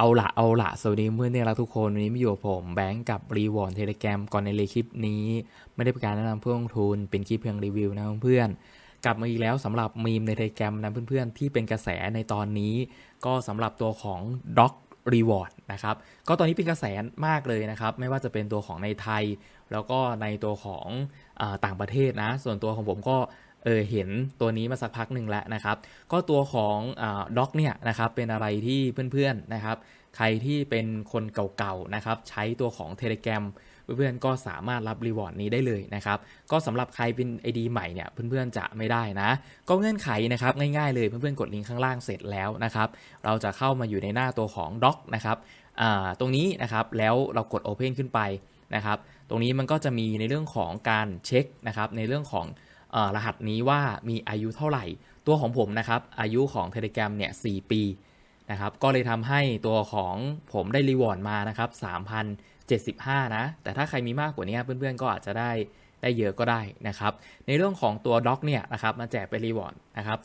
เอาละเอาละสวัสดีเพื่อนที่รักทุกคนวันนี้มาอยู่กับผมแบงก์กับรีวอร์ดเทเลแกรมก่อนในเลยคลิปนี้ ไม่ได้เป็นการแนะนำเพื่อลงทุนเป็นคลิปเพียงรีวิวนะเพื่อนกลับมาอีกแล้วสำหรับมีมในเทเลแกรมนะเพื่อนๆที่เป็นกระแสในตอนนี้ ก็สำหรับตัวของด็อกรีวอร์ดนะครับก็ตอนนี้เป็นกระแสมากเลยนะครับไม่ว่าจะเป็นตัวของในไทย แล้วก็ในตัวของอต่างประเทศนะ ส่วนตัวของผมก็ เออเห็นตัวนี้มาสักพักหนึ่งแล้วนะครับ ก็ตัวของด็อกเนี่ยนะครับเป็นอะไรที่เพื่อนๆนะครับ ใครที่เป็นคนเก่าๆนะครับ ใช้ตัวของ Telegram เพื่อนๆก็สามารถรับรีวอร์ดนี้ได้เลยนะครับ ก็สำหรับใครเป็น ID ใหม่เนี่ยเพื่อนๆจะไม่ได้นะ ก็เงื่อนไขนะครับง่ายๆเลยเพื่อนๆกดลิงก์ข้างล่างเสร็จแล้วนะครับ เราจะเข้ามาอยู่ในหน้าตัวของ Doc นะครับตรงนี้นะครับแล้วเรากด Open ขึ้นไปนะครับ ตรงนี้มันก็จะมีในเรื่องของการเช็คนะครับในเรื่องของ รหัสนี้ว่ามีอายุเท่าไหร่ ตัวของผมนะครับอายุของ Telegram เนี่ย4ปีนะครับก็เลยทำให้ตัวของผมได้รีวอร์ดมานะครับ3,075 นะ แต่ถ้าใครมีมากกว่านี้เพื่อนๆก็อาจจะได้ได้เยอะก็ได้นะครับ ในเรื่องของตัวด็อกเนี่ยนะครับมาแจกเป็นรีวอร์ดนะครับ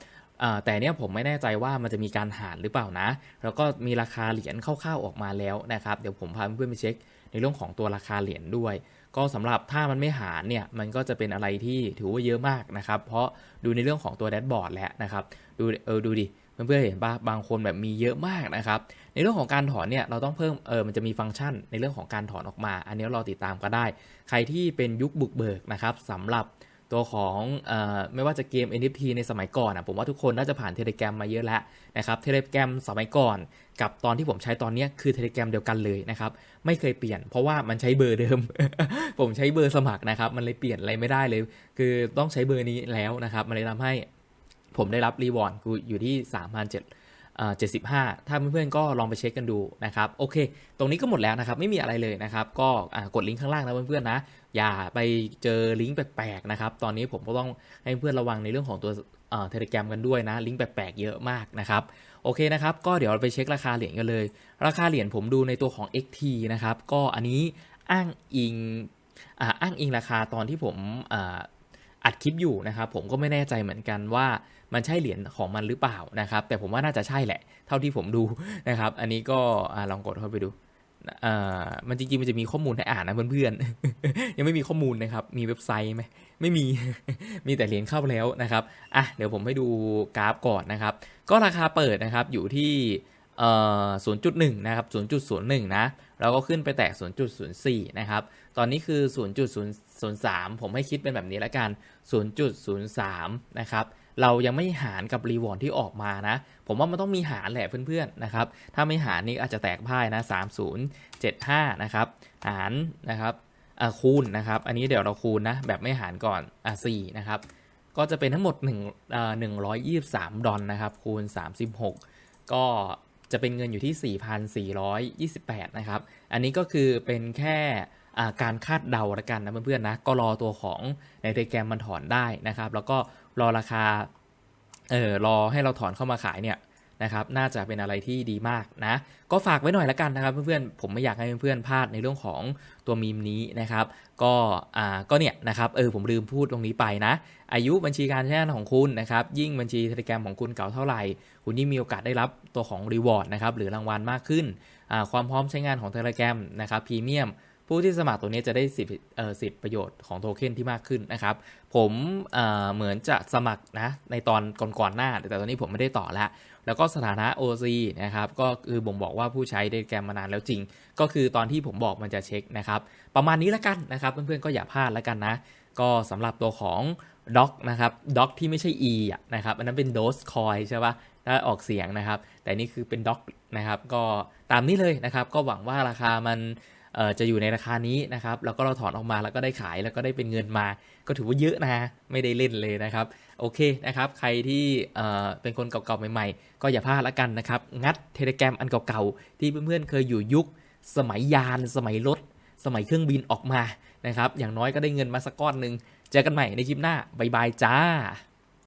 แต่เนี้ยผมไม่แน่ใจว่ามันจะมีการหารหรือเปล่านะ แล้วก็มีราคาเหรียญคร่าวๆออกมาแล้วนะครับ เดี๋ยวผมพาเพื่อนๆไปเช็ค ในเรื่องของตัวราคาเหรียญด้วย ก็สำหรับถ้ามันไม่หารเนี่ยมันก็จะเป็นอะไรที่ถือว่าเยอะมากนะครับ เพราะดูในเรื่องของตัวแดชบอร์ดแล้วนะครับ ดูเออดูดิเพื่อนๆเห็นปะบางคนแบบมีเยอะมากนะครับ ในเรื่องของการถอนเนี่ยเราต้องเพิ่มเออมันจะมีฟังก์ชันในเรื่องของการถอนออกมา อันนี้เราติดตามก็ได้ ใครที่เป็นยุคบุกเบิกนะครับสำหรับ ตัวของอไม่ว่าจะเกม NFT ในสมัยก่อนอะผมว่าทุกคนน่าจะผ่านเทเล gram มาเยอะแล้วนะครับเทเล gram สมัยก่อน กับตอนที่ผมใช้ตอนนี้คือเทเล gram เดียวกันเลยนะครับไม่เคยเปลี่ยน เพราะว่ามันใช้เบอร์เดิม ผมใช้เบอร์สมัครนะครับมันเลยเปลี่ยนอะไรไม่ได้เลย คือต้องใช้เบอร์นี้แล้วนะครับมันเลยทำให้ผมได้รับรีวอร์ดกูอยู่ที่ 3 7 75 ถ้าเพื่อนๆก็ลองไปเช็คกันดูนะครับ โอเค ตรงนี้ก็หมดแล้วนะครับ ไม่มีอะไรเลยนะครับ ก็กดลิงก์ข้างล่างนะเพื่อนๆนะ อย่าไปเจอลิงก์แปลกๆนะครับ ตอนนี้ผมก็ต้องให้เพื่อนระวังในเรื่องของตัวเทเลแกรมกันด้วยนะ ลิงก์แปลกๆเยอะมากนะครับ โอเคนะครับ ก็เดี๋ยวเราไปเช็คราคาเหรียญกันเลย ราคาเหรียญผมดูในตัวของ XT นะครับ ก็อันนี้อ้างอิงอ้างอิงราคาตอนที่ผม อัดคลิปอยู่นะครับผมก็ไม่แน่ใจเหมือนกันว่ามันใช่เหรียญของมันหรือเปล่านะครับ แต่ผมว่าน่าจะใช่แหละ เท่าที่ผมดูนะครับ อันนี้ก็ลองกดเข้าไปดูมันจริงๆมันจะมีข้อมูลให้อ่านนะเพื่อนๆ ยังไม่มีข้อมูลนะครับ มีเว็บไซต์ไหมไม่มี มีแต่เหรียญเข้าแล้วนะครับ อะ เดี๋ยวผมให้ดูกราฟก่อนนะครับ ก็ราคาเปิดนะครับอยู่ที่ ศูนย์จุดหนึ่งนะครับศูนย์จุดศูนย์หนึ่งนะ เราก็ขึ้นไปแตะศูนย์จุดศูนย์สี่นะครับ ตอนนี้คือศูนย์จุดศูนย์ศูนย์สามผมให้คิดเป็นแบบนี้ล้วกันศูนย์จุดศูนย์สามนะครับ เรายังไม่หารกับรีวอร์ดที่ออกมานะ ผมว่ามันต้องมีหารแหละเพื่อนๆ นะครับ ถ้าไม่หารนี่อาจจะแตกพ่ายนะ 3075 นะครับ หารนะครับคูณนะครับ อันนี้เดี๋ยวเราคูณนะ แบบไม่หารก่อนอะ4นะครับ ก็จะเป็นทั้งหมด1อ่า123 ดอลนะครับ คูณ 36 ก็ จะเป็นเงินอยู่ที่ 4,428 นะครับ อันนี้ก็คือเป็นแค่การคาดเดาละกันนะเพื่อนๆนะ ก็รอตัวของในเทแกรมมันถอนได้นะครับ แล้วก็รอราคา เออรอให้เราถอนเข้ามาขายเนี่ย นะครับน่าจะเป็นอะไรที่ดีมากนะ ก็ฝากไว้หน่อยละกันนะครับ เพื่อนๆผมไม่อยากให้เพื่อนๆพลาดในเรื่องของตัวมีมนี้นะครับ ก็อ่าก็เนี่ยนะครับเออผมลืมพูดตรงนี้ไปนะ อายุบัญชีการใช้งานของคุณนะครับ ยิ่งบัญชีเทเลแกรมของคุณเก่าเท่าไหร่ คุณยิ่งมีโอกาสได้รับตัวของรีวอร์ดนะครับหรือรางวัลมากขึ้นความพร้อมใช้งานของเทเลแกรมนะครับพรีเมียม ผู้ที่สมัครตัวนี้จะได้สิทธิ์สิทธิประโยชน์ของโทเค็นที่มากขึ้นนะครับ ผมเเหมือนจะสมัครนะในตอนก่อนๆหน้า แต่ตอนนี้ผมไม่ได้ต่อแล้ว แล้วก็สถานะ OC นะครับก็คือบ่งบอกว่าผู้ใช้ได้แกมมานานแล้วจริง ก็คือตอนที่ผมบอกมันจะเช็คนะครับ ประมาณนี้แล้วกันนะครับ เพื่อนๆก็อย่าพลาดแล้วกันนะ ก็สำหรับตัวของด็อกนะครับด็อกที่ไม่ใช่ E อะนะครับอันนั้นเป็น dose coin ใช่ปะถ้าออกเสียงนะครับ แต่นี่คือเป็นด็อกนะครับ ก็ตามนี้เลยนะครับ ก็หวังว่าราคามัน จะอยู่ในราคานี้นะครับแล้วก็เราถอนออกมาแล้วก็ได้ขายแล้วก็ได้เป็นเงินมา ก็ถือว่าเยอะนะไม่ได้เล่นเลยนะครับโอเคนะครับใครที่เป็นคนเก่าๆใหม่ๆ ก็อย่าพลาดละกันนะครับงัดเทเลแกรมอันเก่าๆ ที่เพื่อนๆเคยอยู่ยุค สมัยยาน สมัยรถ สมัยเครื่องบินออกมานะครับอย่างน้อยก็ได้เงินมาสักก้อนหนึ่งเจอกันใหม่ในคลิปหน้าบายบายจ้า